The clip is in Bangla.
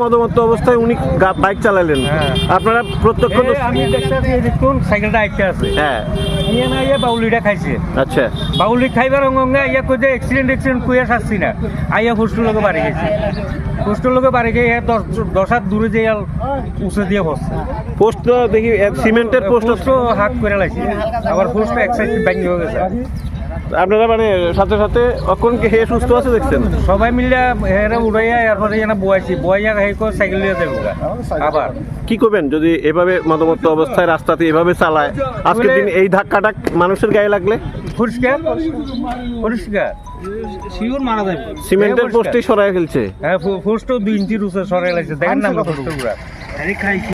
মদমত্ত অবস্থায় উনি বাইক চালালেন। হ্যাঁ। আপনারা প্রত্যক্ষ এই আমি দেখতেছি দেখুন সাইকেলটা আছে। হ্যাঁ। ইয়ে না ইয়ে বাউলিটা খাইছে। আচ্ছা। বাউলি খাইবার অঙ্গে ইয়া কই যে শাস্তি না। আইয়া লোকে বাড়ি গেছে। ফুস্টুর লোকে বাড়ি গিয়ে দশ দশ হাত দূরে যে উঁচে দিয়ে বসছে। পোস্ট দেখি সিমেন্টের পোস্ট করে লাগছে আবার পোস্ট এক সাইড ব্যাঙ্গি হয়ে গেছে। আপনারা মানে সাথে সাথে অখন কি হে সুস্থ আছে দেখছেন? সবাই মিলে হেরা উড়াইয়া এরপরে এনে বয়াইছি। বয়াইয়া হেই করে সাইকেল দিয়ে দেবো আবার। কি করবেন? যদি এভাবে মদমত্ত অবস্থায় রাস্তাতে এভাবে চালায় আজকের দিন এই ধাক্কাটা মানুষের গায়ে লাগলে? পরিষ্কার পরিষ্কার শিওর মারা যাবে। সিমেন্টের পোস্টে সরাই ফেলছে। হ্যাঁ পোস্টও দুই ইঞ্চির সরাই লাগছে। দেখেন না পোস্টগুলা